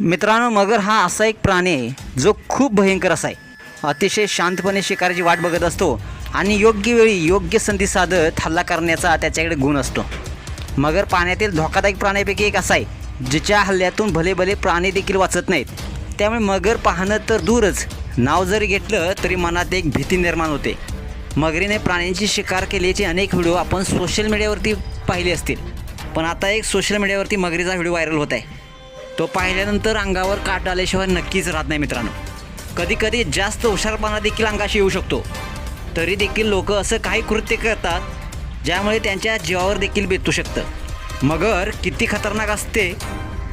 मित्रांनो मगर हा असा एक प्राणी आहे जो खूप भयंकर असा आहे. अतिशय शांतपणे शिकारची वाट बघत असतो आणि योग्य वेळी योग्य संधी साधत हल्ला करण्याचा त्याच्याकडे गुण असतो. मगर पाण्यातील धोकादायक प्राण्यापैकी एक असा आहे जिच्या हल्ल्यातून भले भले प्राणी देखील वाचत नाहीत. त्यामुळे मगर पाहणं तर दूरच नाव जरी घेतलं तरी मनात एक भीती निर्माण होते. मगरीने प्राण्यांची शिकार केल्याचे अनेक व्हिडिओ आपण सोशल मीडियावरती पाहिले असतील. पण आता एक सोशल मीडियावरती मगरीचा व्हिडिओ व्हायरल होत आहे. तो पाहिल्यानंतर अंगावर काट आल्याशिवाय नक्कीच राहत नाही मित्रांनो. कधी कधी जास्त हुशारपणा देखील अंगाशी येऊ शकतो. तरी देखील लोक असं काही कृत्य करतात ज्यामुळे त्यांच्या जीवावर देखील बेतू शकतं. मगर किती खतरनाक असते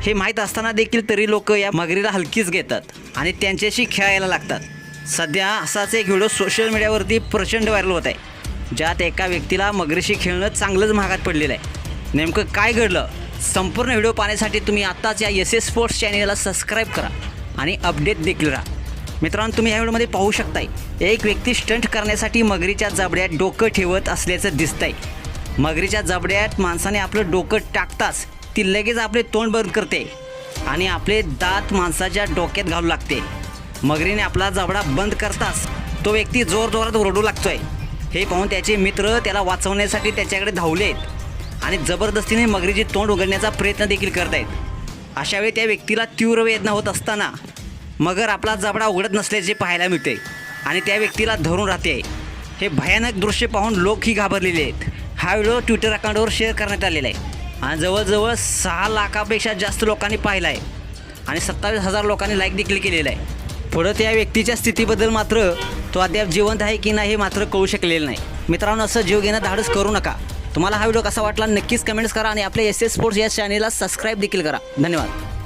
हे माहीत असताना देखील तरी लोक या मगरीला हलकीच घेतात आणि त्यांच्याशी खेळायला लागतात. सध्या असाच एक व्हिडिओ सोशल मीडियावरती प्रचंड व्हायरल होत आहे ज्यात एका व्यक्तीला मगरीशी खेळणं चांगलंच महागात पडलेलं आहे. नेमकं काय घडलं? संपूर्ण व्हिडिओ पाहण्यासाठी तुम्ही आत्ताच या एस एस स्पोर्ट्स चॅनेलला सबस्क्राईब करा आणि अपडेट देखील राहा. मित्रांनो तुम्ही या व्हिडिओमध्ये पाहू शकताय एक व्यक्ती स्टंट करण्यासाठी मगरीच्या जबड्यात डोकं ठेवत असल्याचं दिसतंय. मगरीच्या जबड्यात माणसाने आपलं डोकं टाकताच ती लगेच आपले तोंड बंद करते आणि आपले दात माणसाच्या डोक्यात घालू लागते. मगरीने आपला जबडा बंद करताच तो व्यक्ती जोर जोरात ओरडू लागतोय. हे पाहून त्याचे मित्र त्याला वाचवण्यासाठी त्याच्याकडे धावले आहेत आणि जबरदस्तीने मगरीचे तोंड उघडण्याचा प्रयत्न देखील करत आहेत. अशावेळी त्या व्यक्तीला तीव्र वेदना होत असताना मगर आपला जबडा उघडत नसल्याचे पाहायला मिळते आणि त्या व्यक्तीला धरून राहते. हे भयानक दृश्य पाहून लोक ही घाबरलेले आहेत. हा व्हिडिओ ट्विटर अकाउंटवर शेअर करण्यात आलेला आहे. आणि जवळजवळ सहा लाखापेक्षा जास्त लोकांनी पाहिला आहे आणि सत्तावीस हजार लोकांनी लाईक देखील केलेलं आहे. पुढं त्या व्यक्तीच्या स्थितीबद्दल मात्र तो अद्याप जिवंत आहे की नाही हे मात्र कळू शकलेलं नाही. मित्रांनो असं जीव घेणं धाडस करू नका. तुम्हाला हा व्हिडिओ कसा वाटला नक्कीच कमेंट्स करा आणि आपल्या एस एस स्पोर्ट्स या चॅनेलला सबस्क्राईब देखील करा. धन्यवाद.